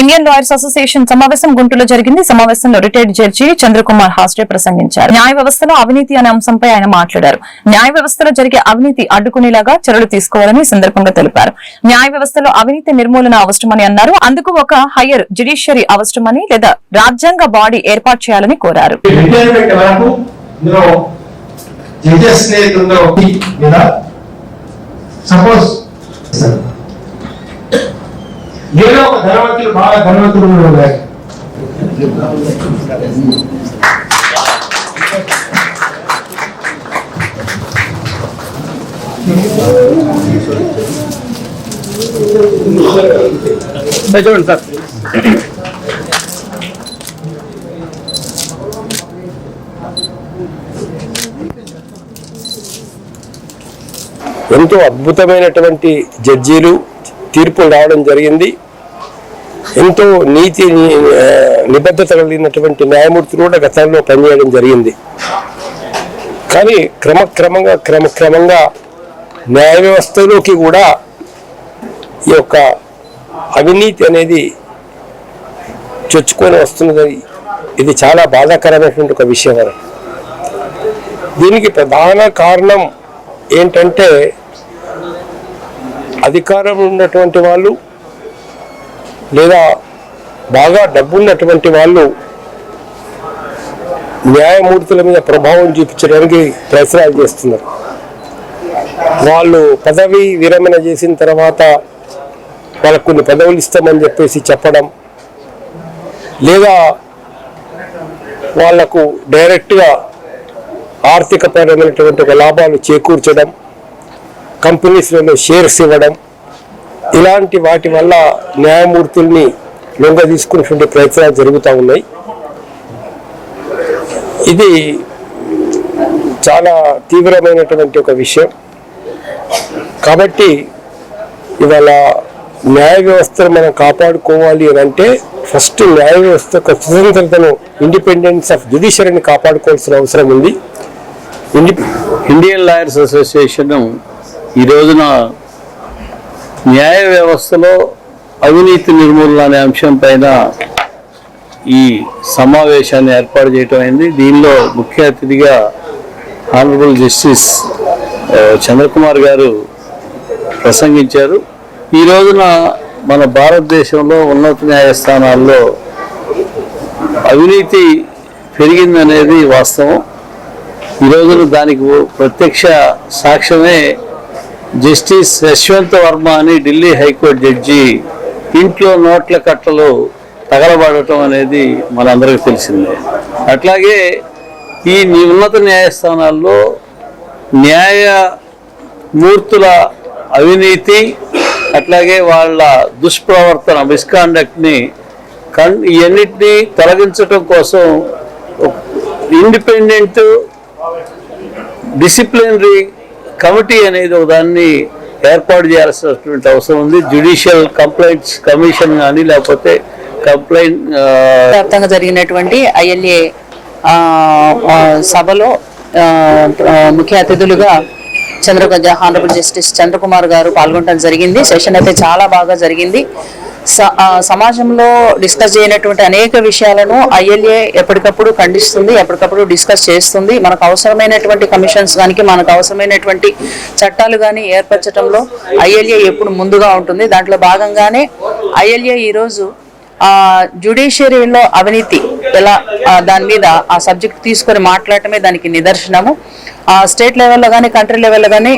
Indian lawyers association సమావేశం గుంటూరులో జరిగింది. సమావేశంలో రిటైర్డ్ జడ్జి చంద్రకుమార్ హాస్టే ప్రసంగించారు. న్యాయ వ్యవస్థలో అవినీతి అనే అంశంపై ఆయన మాట్లాడారు. న్యాయ వ్యవస్థలో జరిగే అవినీతి అడ్డుకునేలాగా చర్యలు తీసుకోవాలని సందర్భంగా తెలిపారు. న్యాయ వ్యవస్థలో అవినీతి నిర్మూలన అవసరమని అన్నారు. అందుకు ఒక హయ్యర్ జ్యుడిషియరీ అవసరమని లేదా రాజ్యాంగ బాడీ ఏర్పాటు చేయాలని కోరారు. సపోజ్ ఏదో ఒక ధనవంతులు బాగా ధనవంతులు ఉన్నాయి చూడండి సార్. ఎంతో అద్భుతమైనటువంటి జడ్జీలు తీర్పులు రావడం జరిగింది. ఎంతో నీతి నిబద్ధత కలిగినటువంటి న్యాయమూర్తులు కూడా గతంలో పనిచేయడం జరిగింది. కానీ క్రమక్రమంగా క్రమక్రమంగా న్యాయ వ్యవస్థలోకి కూడా ఈ యొక్క అవినీతి అనేది చొచ్చుకొని వస్తున్నది. ఇది చాలా బాధాకరమైనటువంటి ఒక విషయం అని దీనికి ప్రధాన కారణం ఏంటంటే అధికారం ఉన్నటువంటి వాళ్ళు లేదా బాగా డబ్బున్నటువంటి వాళ్ళు న్యాయమూర్తుల మీద ప్రభావం చూపించడానికి ప్రయత్నాలు చేస్తున్నారు. వాళ్ళు పదవి విరమణ చేసిన తర్వాత వాళ్ళకు కొన్ని పదవులు ఇస్తామని చెప్పేసి చెప్పడం లేదా వాళ్ళకు డైరెక్ట్గా ఆర్థికపరమైనటువంటి ఒక లాభాలు చేకూర్చడం కంపెనీస్లలో షేర్స్ ఇవ్వడం ఇలాంటి వాటి వల్ల న్యాయమూర్తుల్ని లొంగ తీసుకునేటువంటి ప్రయత్నాలు జరుగుతూ ఉన్నాయి. ఇది చాలా తీవ్రమైనటువంటి ఒక విషయం. కాబట్టి ఇవాళ న్యాయ వ్యవస్థను మనం కాపాడుకోవాలి అని అంటే ఫస్ట్ న్యాయ వ్యవస్థ యొక్క స్వతంత్రతను ఇండిపెండెన్స్ ఆఫ్ జ్యుడిషియరీని కాపాడుకోవాల్సిన అవసరం ఉంది. ఇండియన్ లాయర్స్ అసోసియేషన్ ఈ రోజున న్యాయ వ్యవస్థలో అవినీతి నిర్మూలన అనే అంశం పైన ఈ సమావేశాన్ని ఏర్పాటు చేయటం అయింది. దీనిలో ముఖ్య అతిథిగా ఆనరబుల్ జస్టిస్ చంద్రకుమార్ గారు ప్రసంగించారు. ఈ రోజున మన భారతదేశంలో ఉన్నత న్యాయస్థానాల్లో అవినీతి పెరిగిందనేది వాస్తవం. ఈ రోజున దానికి ప్రత్యక్ష సాక్ష్యమే జస్టిస్ యశ్వంత్ వర్మ అని ఢిల్లీ హైకోర్టు జడ్జి ఇంట్లో నోట్ల కట్టలు తగలబడటం అనేది మనందరికీ తెలిసిందే. అట్లాగే ఈ ని- ఉన్నత న్యాయస్థానాల్లో న్యాయ మూర్తుల అవినీతి అట్లాగే వాళ్ళ దుష్ప్రవర్తన మిస్కాండక్ట్ని కన్ ఇవన్నిటినీ తొలగించడం కోసం ఇండిపెండెంట్ డిసిప్లినరీ కమిటీ అనేది ఒక దాన్ని ఏర్పాటు చేయాల్సినటువంటి అవసరం ఉంది. జ్యుడిషియల్ కంప్లైంట్స్ కమిషన్ కానీ లేకపోతే కంప్లైంట్ వ్యాప్తంగా జరిగినటువంటి ఐఎల్ఏ సభలో ముఖ్య అతిథులుగా చంద్ర హానరబుల్ జస్టిస్ చంద్రకుమార్ గారు పాల్గొనడం జరిగింది. సెషన్ అయితే చాలా బాగా జరిగింది. సమాజంలో డిస్కస్ చేయనటువంటి అనేక విషయాలను ఐఎల్ఏ ఎప్పటికప్పుడు ఖండిస్తుంది ఎప్పటికప్పుడు డిస్కస్ చేస్తుంది. మనకు అవసరమైనటువంటి కమిషన్స్ కానీ మనకు అవసరమైనటువంటి చట్టాలు కానీ ఏర్పరచడంలో ఐఎల్ఏ ఎప్పుడు ముందుగా ఉంటుంది. దాంట్లో భాగంగానే ఐఎల్ఏ ఈరోజు జ్యుడిషియరీలో అవినీతి ఎలా దాని మీద ఆ సబ్జెక్ట్ తీసుకొని మాట్లాడటమే దానికి నిదర్శనము. ఆ స్టేట్ లెవెల్లో కానీ కంట్రీ లెవెల్లో కానీ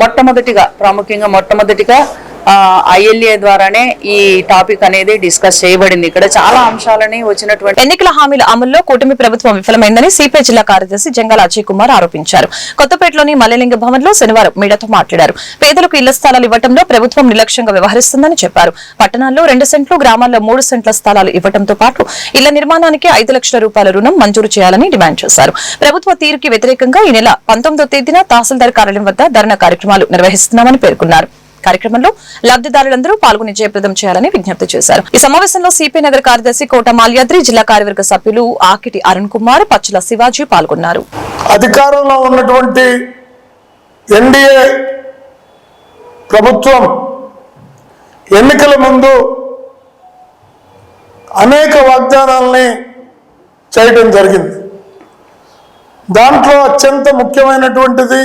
మొట్టమొదటిగా ప్రాముఖ్యంగా మొట్టమొదటిగా ఐఎల్ఏ ద్వారానే ఈ టాపిక్ అనేది డిస్కస్ చేయబడింది. ఇక్కడ చాలా అంశాలని వచ్చినటువంటి ఎన్నికల హామీల అమల్లో కూటమి ప్రభుత్వం విఫలమైందని సిపిఐ జిల్లా కార్యదర్శి జంగాల అజయ్ కుమార్ ఆరోపించారు. కొత్తపేటలోని మల్లెలింగ భవన్లో శనివారం మీడియాతో మాట్లాడారు. పేదలకు ఇళ్ళ స్థలాలు ఇవ్వడంలో ప్రభుత్వం నిర్లక్ష్యంగా వ్యవహరిస్తుందని చెప్పారు. పట్టణాల్లో రెండు సెంట్లు గ్రామాల్లో మూడు సెంట్ల స్థలాలు ఇవ్వడంతో పాటు ఇళ్ళ నిర్మాణానికి ఐదు లక్షల రూపాయల రుణం మంజూరు చేయాలని డిమాండ్ చేశారు. ప్రభుత్వ తీరుకి వ్యతిరేకంగా ఈ నెల పంతొమ్మిదో తేదీన తహసీల్దార్ కార్యాలయం వద్ద ధర్నా కార్యక్రమాలు నిర్వహిస్తున్నామని పేర్కొన్నారు. కార్యక్రమంలో లబ్దిదారులందరూ పాల్గొని జయప్రదం చేయాలని విజ్ఞప్తి చేశారు. ఈ సమావేశంలో సిపి నగర కార్యదర్శి కోట మాల్యాద్రి జిల్లా కార్యవర్గ సభ్యులు ఆకిటి అరుణ్ కుమార్ పచ్చుల శివాజీ పాల్గొన్నారు. అధికారంలో ఉన్నటువంటి ఎన్డీఏ ప్రభుత్వం ఎన్నికల ముందు అనేక వాగ్దానాల్ని చేయడం జరిగింది. దాంట్లో అత్యంత ముఖ్యమైనటువంటిది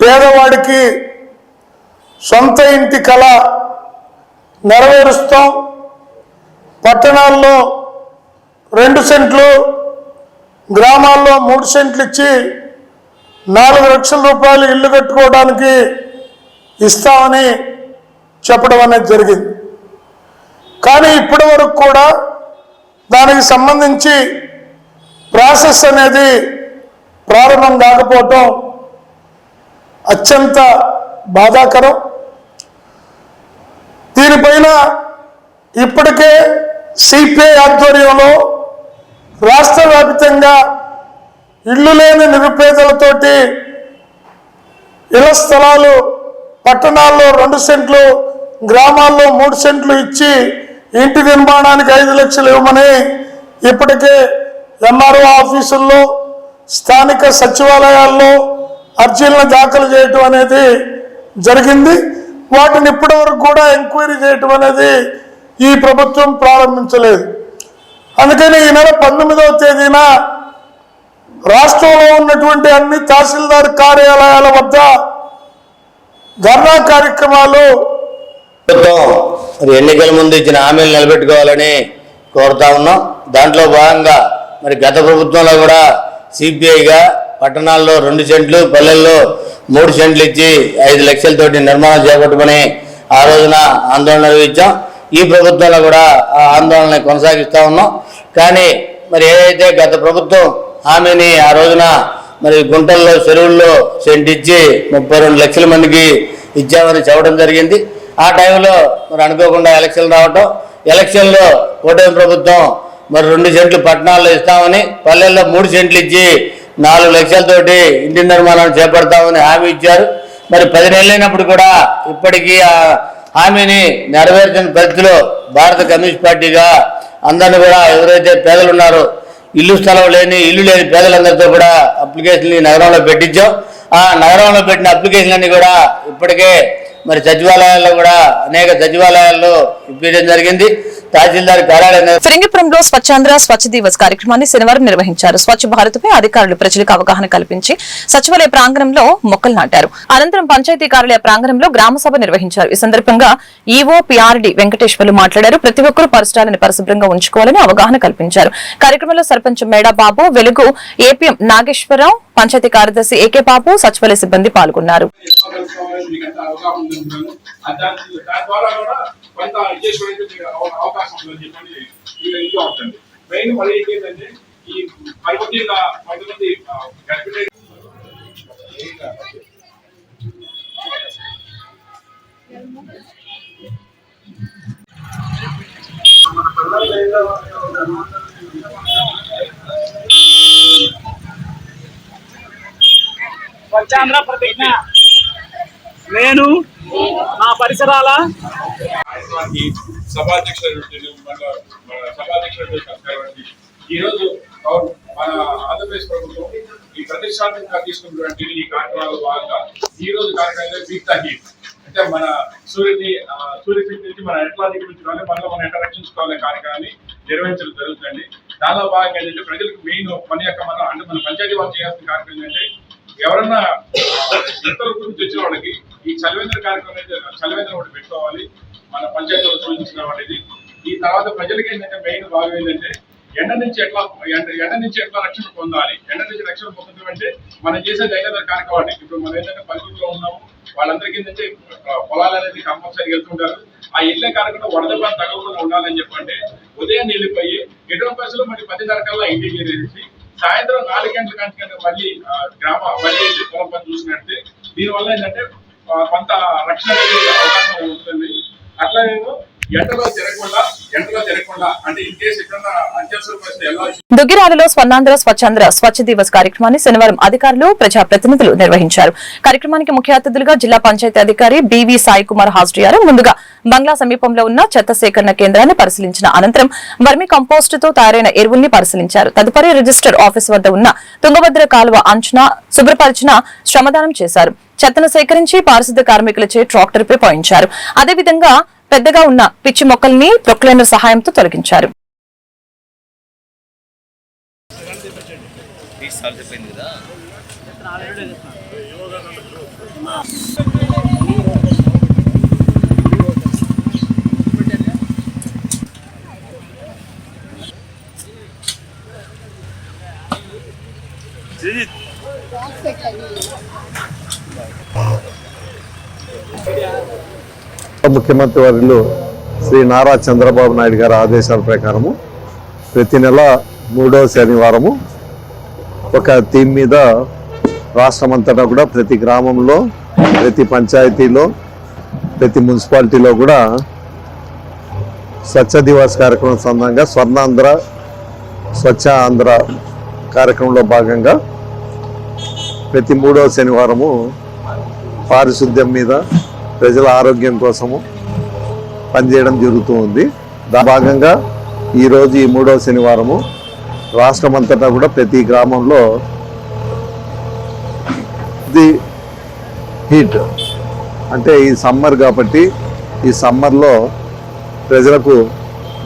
పేదవాడికి సొంత ఇంటి కళ నెరవేరుస్తాం. పట్టణాల్లో రెండు సెంట్లు గ్రామాల్లో మూడు సెంట్లు ఇచ్చి నాలుగు లక్షల రూపాయలు ఇల్లు కట్టుకోవడానికి ఇస్తామని చెప్పడం అనేది జరిగింది. కానీ ఇప్పటి వరకు కూడా దానికి సంబంధించి ప్రాసెస్ అనేది ప్రారంభం కాకపోవటం అత్యంత బాధాకరం. దీనిపైన ఇప్పటికే సిపిఐ ఆధ్వర్యంలో రాష్ట్ర వ్యాప్తంగా ఇల్లు లేని నిరుపేదలతోటి ఇళ్ళ స్థలాలు పట్టణాల్లో రెండు సెంట్లు గ్రామాల్లో మూడు సెంట్లు ఇచ్చి ఇంటి నిర్మాణానికి ఐదు లక్షలు ఇవ్వమని ఇప్పటికే ఎంఆర్ఓ ఆఫీసుల్లో స్థానిక సచివాలయాల్లో అర్జీలను దాఖలు చేయటం అనేది జరిగింది. వాటిని ఇప్పటి వరకు కూడా ఎంక్వైరీ చేయటం అనేది ఈ ప్రభుత్వం ప్రారంభించలేదు. అందుకని ఈ నెల పంతొమ్మిదవ తేదీన రాష్ట్రంలో ఉన్నటువంటి అన్ని తహసీల్దార్ కార్యాలయాల వద్ద ధర్నా కార్యక్రమాలు మరి ఎన్నికల ముందు ఇచ్చిన హామీలు నిలబెట్టుకోవాలని కోరుతా ఉన్నాం. దాంట్లో భాగంగా మరి గత ప్రభుత్వంలో కూడా సిపిఐగా పట్టణాల్లో రెండు సెంట్లు పల్లెల్లో మూడు సెంట్లు ఇచ్చి ఐదు లక్షలతోటి నిర్మాణం చేపట్టమని ఆ రోజున ఆందోళన నిర్వహించాం. ఈ ప్రభుత్వంలో కూడా ఆ ఆందోళన కొనసాగిస్తా ఉన్నాం. కానీ మరి ఏదైతే గత ప్రభుత్వం హామీని ఆ రోజున మరి గుంటల్లో చెరువుల్లో సెంట్ ఇచ్చి ముప్పై రెండు లక్షల మందికి ఇచ్చామని చెప్పడం జరిగింది. ఆ టైంలో మరి అనుకోకుండా ఎలక్షన్లు రావటం ఎలక్షన్లో ఓటమి ప్రభుత్వం మరి రెండు సెంట్లు పట్టణాల్లో ఇస్తామని పల్లెల్లో మూడు సెంట్లు ఇచ్చి నాలుగు లక్షలతోటి ఇంటి నిర్మాణం చేపడతామని హామీ ఇచ్చారు. మరి పది నెలలైనప్పుడు కూడా ఇప్పటికీ ఆ హామీని నెరవేర్చిన పరిస్థితిలో భారత కమ్యూనిస్ట్ పార్టీగా అందరిని కూడా ఎవరైతే పేదలు ఉన్నారో ఇల్లు స్థలం లేని ఇల్లు లేని పేదలందరితో కూడా అప్లికేషన్ నగరంలో పెట్టించాం. ఆ నగరంలో పెట్టిన అప్లికేషన్లన్నీ కూడా ఇప్పటికే మరి సచివాలయాల్లో కూడా అనేక సచివాలయాల్లో ఇప్పించడం జరిగింది. తహసీల్దార్ కార్యాలయం స్వచ్ఛాంధ్ర స్వచ్ఛ దివస్ కార్యక్రమాన్ని శనివారం నిర్వహించారు. స్వచ్ఛ భారత్ పై అధికారులు ప్రజలకు అవగాహన కల్పించి సచివాలయ ప్రాంగణంలో మొక్కలు నాటారు. అనంతరం పంచాయతీ కార్యాలయ ప్రాంగణంలో గ్రామ సభ నిర్వహించారు. ఈ సందర్భంగా ఈవో పిఆర్డి వెంకటేశ్వర్లు మాట్లాడారు. ప్రతి ఒక్కరూ పరిసరాలను పరిశుభ్రంగా ఉంచుకోవాలని అవగాహన కల్పించారు. కార్యక్రమంలో సర్పంచ్ మేడా బాబు వెలుగు ఏపీఎం నాగేశ్వరరావు పంచాయతీ కార్యదర్శి ఏకే బాబు సచివాలయ సిబ్బంది పాల్గొన్నారు. మీకంతా అవగాహన ఉందని దాని దాని ద్వారా కూడా కొంత చేసుకోవడానికి మీకు అవ- అవకాశం ఉందని చెప్పండి ఇది ఇది అవుతుంది మెయిన్ మరి ఏంటంటే ఈ మరి ముఖ్యంగా కొంతమంది ఆ, గర్భిణీ స్వచ్ఛాంధ్ర ప్రతిజ్ఞ నేను నా పరిసరాల కార్యక్రమానికి సభాధ్యక్షుడు మన మన సభాధ్యక్షుడు ఈ రోజు మన ఆంధ్రప్రదేశ్ ప్రభుత్వం ఈ ప్రతిష్టాత్మకంగా తీసుకున్నటువంటి ఈ కార్యక్రమాల్లో భాగంగా ఈ రోజు కార్యక్రమంలో బీట్ హీట్ అంటే మన సూర్యుని సూర్యశక్తి నుంచి మన ఎట్లా దిగుపించుకోవాలి మనలో మనం ఎట్లా రక్షించుకోవాలనే కార్యక్రమాన్ని నిర్వహించడం జరుగుతుంది దానిలో భాగంగా ఏంటంటే ప్రజలకు మెయిన్ మన యొక్క మన అంటే మన పంచాయతీ వాళ్ళు చేయాల్సిన కార్యక్రమం ఏంటంటే ఎవరన్నా ఇతర గురించి వచ్చిన వాళ్ళకి ఈ చలివేంద్ర కార్యక్రమం అయితే చలివేంద్ర ఒకటి పెట్టుకోవాలి. మన పంచాయతీలో సూచించడం అనేది. ఈ తర్వాత ప్రజలకి ఏంటంటే మెయిన్ భాగం ఏంటంటే ఎండ నుంచి ఎట్లా ఎండ నుంచి ఎట్లా రక్షణ పొందాలి? ఎండ నుంచి రక్షణ పొందడం అంటే మనం చేసే దైనందిన కార్యక్రమాన్ని. ఇప్పుడు మనం ఏంటంటే పల్లెటూరులో ఉన్నాము వాళ్ళందరికీ ఏంటంటే పొలాలు అనేది కంపల్సరీ వెళ్తుంటారు. ఆ ఇళ్ళే కాకుండా వడదెబ్బ తగ్గకుండా ఉండాలని చెప్పంటే ఉదయం నిలిపోయి ఎటువంటి పరిస్థితుల్లో మరి పది కల్లా ఇంటికి చేరేసి సాయంత్రం నాలుగు గంటల కంటే మళ్ళీ గ్రామ మళ్ళీ పొలం పని చూసినట్టే దీనివల్ల ఏంటంటే కొంత రక్షణ అవకాశం ఉంటుంది. అట్లాగేమో దుగ్గిరాలలో స్వర్ణాంధ్ర స్వచ్ఛాంధ్ర స్వచ్ఛ దివస్ కార్యక్రమాన్ని శనివారం అధికారులు ప్రజాప్రతినిధులు నిర్వహించారు. కార్యక్రమానికి ముఖ్య అతిథులుగా జిల్లా పంచాయతీ అధికారి బివి సాయి కుమార్ హాజరయ్యారు. ముందుగా బంగ్లా సమీపంలో ఉన్న చెత్త సేకరణ కేంద్రాన్ని పరిశీలించిన అనంతరం వర్మి కంపోస్ట్తో తయారైన ఎరువుల్ని పరిశీలించారు. తదుపరి రిజిస్టర్ ఆఫీస్ వద్ద ఉన్న తుంగభద్ర కాలువ అంచనా శుభ్రపరిచిన శ్రమదానం చేశారు. చెత్తను సేకరించి పారిశుద్ధ్య కార్మికులచే ట్రాక్టర్ పై పోయించారు. అదేవిధంగా పెద్దగా ఉన్న పిచ్చి మొక్కల్ని ప్రొక్లైనర్ సహాయంతో తొలగించారు. ముఖ్యమంత్రి వర్యులు శ్రీ నారా చంద్రబాబు నాయుడు గారి ఆదేశాల ప్రకారము ప్రతి నెల మూడవ శనివారము ఒక థీమ్ మీద రాష్ట్రమంతటా కూడా ప్రతి గ్రామంలో ప్రతి పంచాయతీలో ప్రతి మున్సిపాలిటీలో కూడా స్వచ్ఛ దివాస్ కార్యక్రమం సందర్భంగా స్వర్ణాంధ్ర స్వచ్ఛ ఆంధ్ర కార్యక్రమంలో భాగంగా ప్రతి మూడవ శనివారము పారిశుద్ధ్యం మీద ప్రజల ఆరోగ్యం కోసము పనిచేయడం జరుగుతూ ఉంది దా భాగంగా ఈరోజు ఈ మూడవ శనివారము రాష్ట్రం అంతటా కూడా ప్రతి గ్రామంలో ది హీట్. అంటే ఈ సమ్మర్ కాబట్టి ఈ సమ్మర్లో ప్రజలకు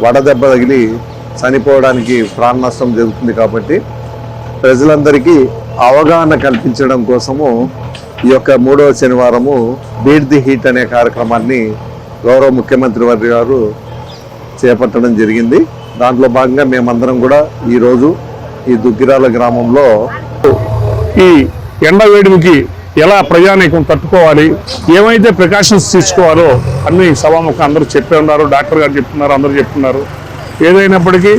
వడదెబ్బ తగిలి చనిపోవడానికి ప్రాణ నష్టం జరుగుతుంది కాబట్టి ప్రజలందరికీ అవగాహన కల్పించడం కోసము ఈ యొక్క మూడవ శనివారము బీట్ ది హీట్ అనే కార్యక్రమాన్ని గౌరవ ముఖ్యమంత్రి వారి గారు చేపట్టడం జరిగింది. దాంట్లో భాగంగా మేమందరం కూడా ఈరోజు ఈ దుగ్గిరాల గ్రామంలో ఈ ఎండ వేడిమికి ఎలా ప్రజానీకం తట్టుకోవాలి ఏమైతే ప్రికాషన్స్ తీసుకోవాలో అన్ని సభాముఖం అందరూ చెప్పే ఉన్నారు డాక్టర్ గారు చెప్తున్నారు అందరూ చెప్తున్నారు. ఏదైనప్పటికీ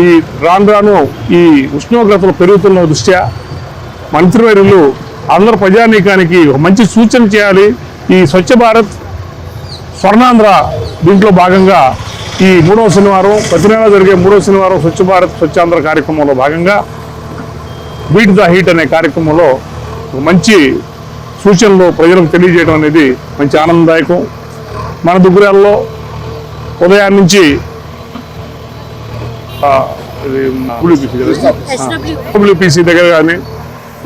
ఈ రాను రాను ఈ ఉష్ణోగ్రతలు పెరుగుతున్న దృష్ట్యా మంత్రివర్యులు అందరు ప్రజానీకానికి ఒక మంచి సూచన చేయాలి. ఈ స్వచ్ఛ భారత్ స్వర్ణాంధ్ర దీంట్లో భాగంగా ఈ మూడవ శనివారం ప్రతి నెల జరిగే మూడవ శనివారం స్వచ్ఛ భారత్ స్వచ్ఛాంధ్ర కార్యక్రమంలో భాగంగా బీట్ ద హీట్ అనే కార్యక్రమంలో ఒక మంచి సూచనలు ప్రజలకు తెలియజేయడం అనేది మంచి ఆనందదాయకం. మన దుగ్గురాల్లో ఉదయాన్నే నుంచి WPC దగ్గర. కానీ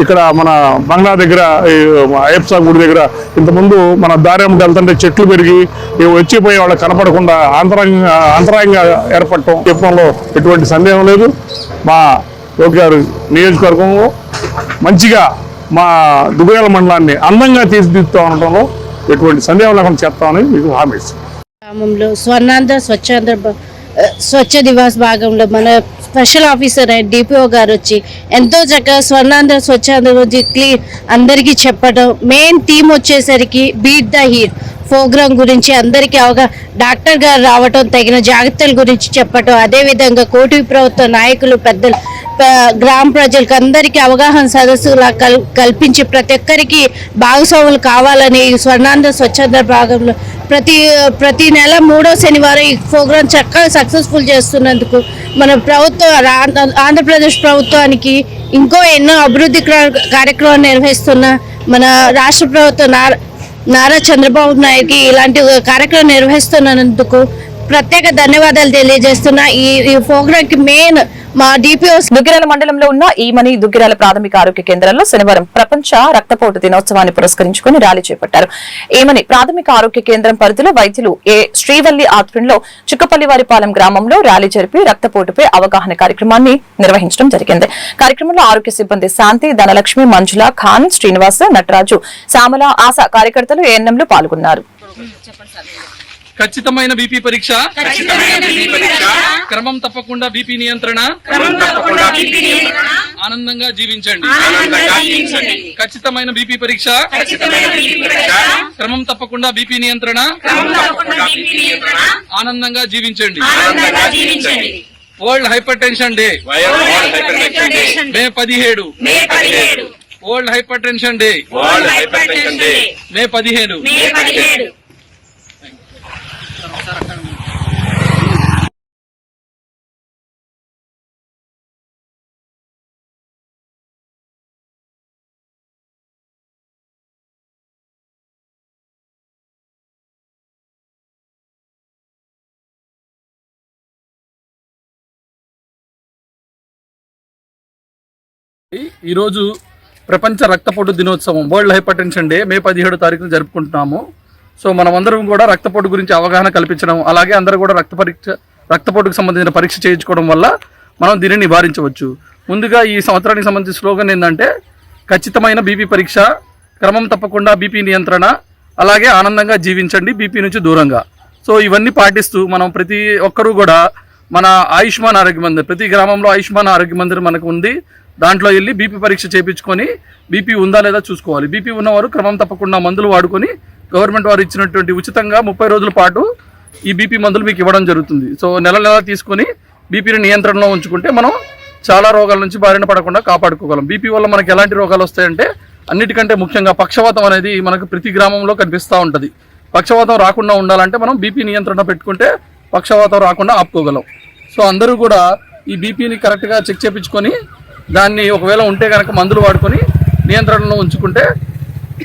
ఇక్కడ మన బంగ్లా దగ్గర ఈ అయ్యప్ప గుడి దగ్గర ఇంతకుముందు మన దారిమ్మ వెళ్తుంటే చెట్లు పెరిగి వచ్చిపోయి వాళ్ళకి కనపడకుండా అంతరంగ అంతరాయంగా ఏర్పడటం చెప్పడంలో ఎటువంటి సందేహం లేదు. మా యోగి గారు నియోజకవర్గంలో మంచిగా మా దుగ్గురాల మండలాన్ని అందంగా తీర్చిదిద్దుతా ఉండటంలో ఎటువంటి సందేహం లేకుండా చేస్తామని మీకు హామీ ఇస్తాను గ్రామంలో స్వర్ణాంధ్ర స్వచ్ఛాంధ్ర స్వచ్ఛ దివాస్ భాగంలో మన స్పెషల్ ఆఫీసర్ అయిన డిపిఓ గారు వచ్చి ఎంతో చక్కగా స్వర్ణాంధ్ర స్వచ్ఛాంధ్ర గురించి క్లీన్ అందరికీ చెప్పడం మెయిన్ థీమ్ వచ్చేసరికి బీట్ ద హీట్ ప్రోగ్రామ్ గురించి అందరికీ అవగా డాక్టర్ గారు రావటం తగిన జాగ్రత్తల గురించి చెప్పటం అదేవిధంగా కోటి ప్రభుత్వ నాయకులు పెద్దలు గ్రామ ప్రజలకు అందరికీ అవగాహన సదస్సులా కల్ కల్పించి ప్రతి ఒక్కరికి భాగస్వాములు కావాలని స్వర్ణాంధ్ర స్వచ్ఛంద భాగంలో ప్రతి ప్రతి నెల మూడో శనివారం ఈ ప్రోగ్రాం చక్కగా సక్సెస్ఫుల్ చేస్తున్నందుకు మన ప్రభుత్వం ఆంధ్రప్రదేశ్ ప్రభుత్వానికి ఇంకో ఎన్నో అభివృద్ధి కార్యక్రమాలు నిర్వహిస్తున్న మన రాష్ట్ర ప్రభుత్వం నారా చంద్రబాబు నాయుడుకి ఇలాంటి కార్యక్రమం నిర్వహిస్తున్నందుకు ప్రత్యేక ధన్యవాదాలు తెలియజేస్తున్నా ఈ ఈ ప్రోగ్రాంకి మెయిన్ మా డిపిఓ దుగ్గిరాల మండలంలో ఉన్న ఈమని దుగ్గిరాల ప్రాథమిక ఆరోగ్య కేంద్రంలో శనివారం ప్రపంచ రక్తపోటు దినోత్సవాన్ని పురస్కరించుకుని ర్యాలీ చేపట్టారు. ఈమని ప్రాథమిక ఆరోగ్య కేంద్రం పరిధిలో వైద్యులు ఏ శ్రీవల్లి ఆధ్వర్యంలో చుక్కపల్లివారిపాలెం గ్రామంలో ర్యాలీ జరిపి రక్తపోటుపై అవగాహన కార్యక్రమాన్ని నిర్వహించడం జరిగింది. కార్యక్రమంలో ఆరోగ్య సిబ్బంది శాంతి ధనలక్ష్మి మంజుల ఖాన్ శ్రీనివాస్ నటరాజు శ్యామల ఆశా కార్యకర్తలు ఏఎన్ఎంలు పాల్గొన్నారు. ఖచ్చితమైన బీపీ పరీక్ష. క్రమం తప్పకుండా బీపీ నియంత్రణ. ఆనందంగా జీవించండి. ఖచ్చితమైన బీపీ పరీక్ష. క్రమం తప్పకుండా బీపీ నియంత్రణ. ఆనందంగా జీవించండి. World hypertension day. మే పదిహేడు. World hypertension day. మే పదిహేను. ఈరోజు ప్రపంచ రక్తపోటు దినోత్సవం వరల్డ్ హైపర్టెన్షన్ డే మే పదిహేడు తారీఖున జరుపుకుంటున్నాము. సో మనమందరం కూడా రక్తపోటు గురించి అవగాహన కల్పించడం అలాగే అందరూ కూడా రక్త పరీక్ష రక్తపోటుకు సంబంధించిన పరీక్ష చేయించుకోవడం వల్ల మనం దీనిని నివారించవచ్చు. ముందుగా ఈ సంవత్సరానికి సంబంధించిన స్లోగన్ ఏంటంటే ఖచ్చితమైన బీపీ పరీక్ష క్రమం తప్పకుండా బీపీ నియంత్రణ అలాగే ఆనందంగా జీవించండి బీపీ నుంచి దూరంగా. సో ఇవన్నీ పాటిస్తూ మనం ప్రతి ఒక్కరూ కూడా మన ఆయుష్మాన్ ఆరోగ్య మందిర్ ప్రతి గ్రామంలో ఆయుష్మాన్ ఆరోగ్య మందిర్ మనకు ఉంది. దాంట్లో వెళ్ళి బీపీ పరీక్ష చేయించుకొని బీపీ ఉందా లేదా చూసుకోవాలి. బీపీ ఉన్నవారు క్రమం తప్పకుండా మందులు వాడుకొని గవర్నమెంట్ వారు ఇచ్చినటువంటి ఉచితంగా ముప్పై రోజుల పాటు ఈ బీపీ మందులు మీకు ఇవ్వడం జరుగుతుంది. సో నెల నెల తీసుకొని బీపీని నియంత్రణలో ఉంచుకుంటే మనం చాలా రోగాల నుంచి బారిన పడకుండా కాపాడుకోగలం. బీపీ వల్ల మనకి ఎలాంటి రోగాలు వస్తాయంటే అన్నిటికంటే ముఖ్యంగా పక్షవాతం అనేది మనకు ప్రతి గ్రామంలో కనిపిస్తూ ఉంటుంది. పక్షవాతం రాకుండా ఉండాలంటే మనం బీపీ నియంత్రణ పెట్టుకుంటే పక్షవాతం రాకుండా ఆపుకోగలం. సో అందరూ కూడా ఈ బీపీని కరెక్ట్గా చెక్ చేయించుకొని దాన్ని ఒకవేళ ఉంటే కనుక మందులు వాడుకొని నియంత్రణలో ఉంచుకుంటే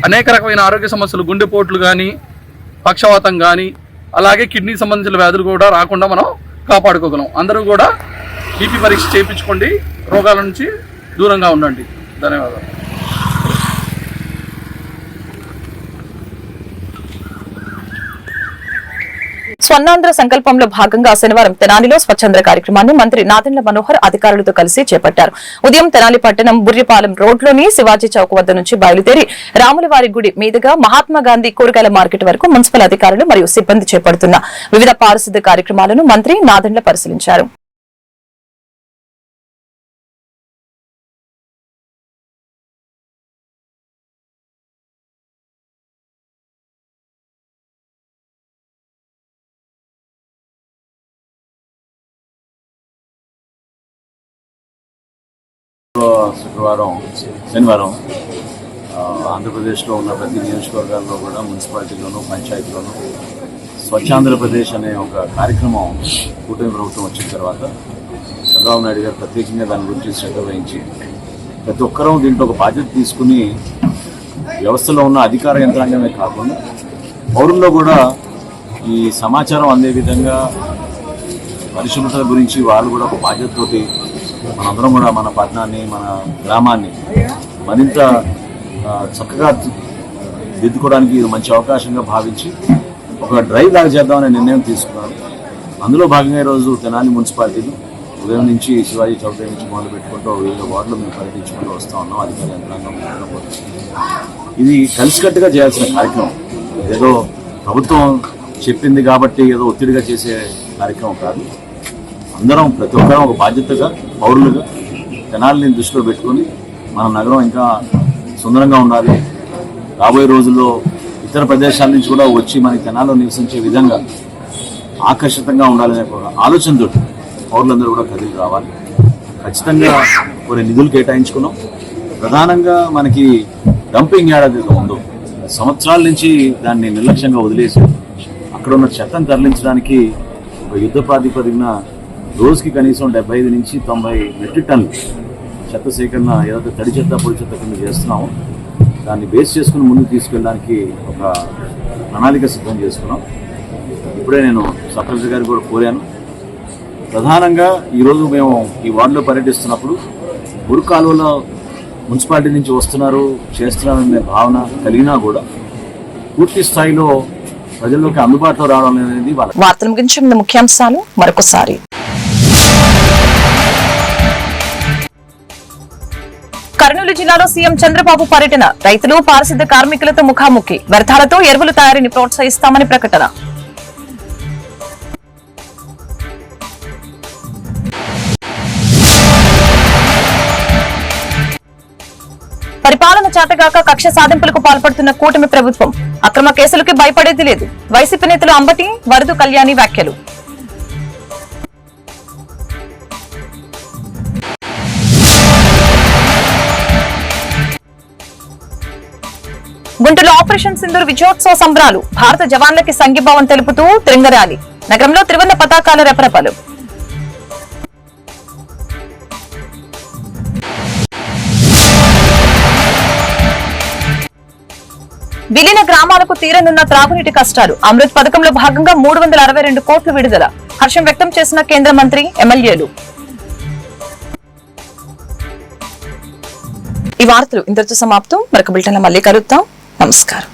అనేక రకమైన ఆరోగ్య సమస్యలు గుండెపోట్లు కానీ పక్షవాతం కానీ అలాగే కిడ్నీ సంబంధించిన వ్యాధులు కూడా రాకుండా మనం కాపాడుకోగలం. అందరూ కూడా బీపీ పరీక్ష చేయించుకోండి. రోగాల నుంచి దూరంగా ఉండండి. ధన్యవాదాలు. స్వర్ణాంధ్ర సంకల్పంలో భాగంగా శనివారం తెనాలిలో స్వచ్ఛంద కార్యక్రమాన్ని మంత్రి నాదెండ్ల మనోహర్ అధికారులతో కలిసి చేపట్టారు. ఉదయం తెనాలి పట్టణం బుర్రిపాలెం రోడ్లోని శివాజీ చౌక్ వద్ద నుంచి బయలుదేరి రాములవారి గుడి మీదుగా మహాత్మా గాంధీ కూరగాయల మార్కెట్ వరకు మున్సిపల్ అధికారులు మరియు సిబ్బంది చేపడుతున్న వివిధ పారిశుద్ధ్య కార్యక్రమాలను మంత్రి నాదెండ్ల పరిశీలించారు. శుక్రవారం శనివారం ఆంధ్రప్రదేశ్లో ఉన్న ప్రతి నియోజకవర్గాల్లో కూడా మున్సిపాలిటీలోనూ పంచాయతీలోనూ స్వచ్ఛాంధ్రప్రదేశ్ అనే ఒక కార్యక్రమం కూటమి ప్రభుత్వం వచ్చిన తర్వాత చంద్రబాబు నాయుడు గారు ప్రత్యేకంగా దాని గురించి శ్రద్ధ వహించి ప్రతి ఒక్కరూ దీంట్లో ఒక బాధ్యత తీసుకుని వ్యవస్థలో ఉన్న అధికార యంత్రాంగమే కాకుండా పౌరుల్లో కూడా ఈ సమాచారం అందే విధంగా పరిశుభ్రత గురించి వాళ్ళు కూడా ఒక బాధ్యతతోటి మనందరం కూడా మన పట్టణాన్ని మన గ్రామాన్ని మరింత చక్కగా దిద్దుకోవడానికి ఇది మంచి అవకాశంగా భావించి ఒక డ్రైవ్ లాగా చేద్దామనే నిర్ణయం తీసుకున్నారు. అందులో భాగంగా ఈరోజు తెనాలి మున్సిపాలిటీలు ఉదయం నుంచి శివాజీ చౌక్ నుంచి మొదలు పెట్టుకుంటూ వివిధ వార్డులు మేము పర్యటించుకుంటూ వస్తూ ఉన్నాం. అధికార యంత్రాంగం ఇది కలిసికట్టుగా చేయాల్సిన కార్యక్రమం. ఏదో ప్రభుత్వం చెప్పింది కాబట్టి ఏదో ఒత్తిడిగా చేసే కార్యక్రమం కాదు. అందరం ప్రతి ఒక్కరం ఒక బాధ్యతగా పౌరులుగా జనాల్ని దృష్టిలో పెట్టుకొని మన నగరం ఇంకా సుందరంగా ఉండాలి. రాబోయే రోజుల్లో ఇతర ప్రదేశాల నుంచి కూడా వచ్చి మన జనాల్లో నివసించే విధంగా ఆకర్షితంగా ఉండాలనే ఒక ఆలోచనతో పౌరులందరూ కూడా కదిలి రావాలి. ఖచ్చితంగా కొన్ని నిధులు కేటాయించుకున్నాం. ప్రధానంగా మనకి డంపింగ్ యార్డ్ ఏదైతే ఉందో సంవత్సరాల నుంచి దాన్ని నిర్లక్ష్యంగా వదిలేసి అక్కడ ఉన్న చెత్తను తరలించడానికి ఒక యుద్ధ ప్రాతిపదికన రోజుకి కనీసం డెబ్బై ఐదు నుంచి తొంభై మెట్రిక్ టన్లు చెత్త సేకరణ ఏదైతే తడి చెత్త పొడి చెత్త కింద చేస్తున్నామో దాన్ని బేస్ చేసుకుని ముందుకు తీసుకెళ్ళడానికి ఒక ప్రణాళిక సిద్ధం చేసుకున్నాం. ఇప్పుడే నేను సర్పంచ్ గారికి కూడా కోరాను. ప్రధానంగా ఈరోజు మేము ఈ వార్డులో పర్యటిస్తున్నప్పుడు గురు కాలువలో మున్సిపాలిటీ నుంచి వస్తున్నారు చేస్తున్నారనే భావన కలిగినా కూడా పూర్తి స్థాయిలో ప్రజల్లోకి అందుబాటులో రావడం అనేది వార్తల వార్తలు ముఖ్యాంశాలు మరొకసారి. కర్నూలు జిల్లాలో సీఎం చంద్రబాబు పర్యటన. రైతులు పారిశుద్ధ కార్మికులతో ముఖాముఖి. వ్యర్థాలతో ఎరువుల తయారీని ప్రోత్సహిస్తామని ప్రకటన. పరిపాలన చేతగాక కక్ష సాధింపులకు పాల్పడుతున్న కూటమి ప్రభుత్వం. అక్రమ కేసులకి భయపడేది లేదు. వైసీపీ నేతలు అంబటి వరదు కళ్యాణి వ్యాఖ్యలు. గుంటూరులో ఆపరేషన్ సింధూర్ విజయోత్సవ సంబరాలు. భారత జవాన్లకి సంఘీభావం తెలుపుతూ త్రింగరాలి నగరంలో త్రివర్ణ పతాకాల రెపరెపలు. విలీన గ్రామాలకు తీరనున్న త్రాగునీటి కష్టాలు. అమృత్ పథకంలో భాగంగా మూడు వందల అరవై రెండు కోట్లు విడుదల. హర్షం వ్యక్తం చేసిన కేంద్ర మంత్రి ఎమ్మెల్యేలు. ఈ వార్తలు ఇంతటితో సమాప్తం. మరొక బిల్టన్ మళ్ళీ కలుద్దాం. നമസ്കാരം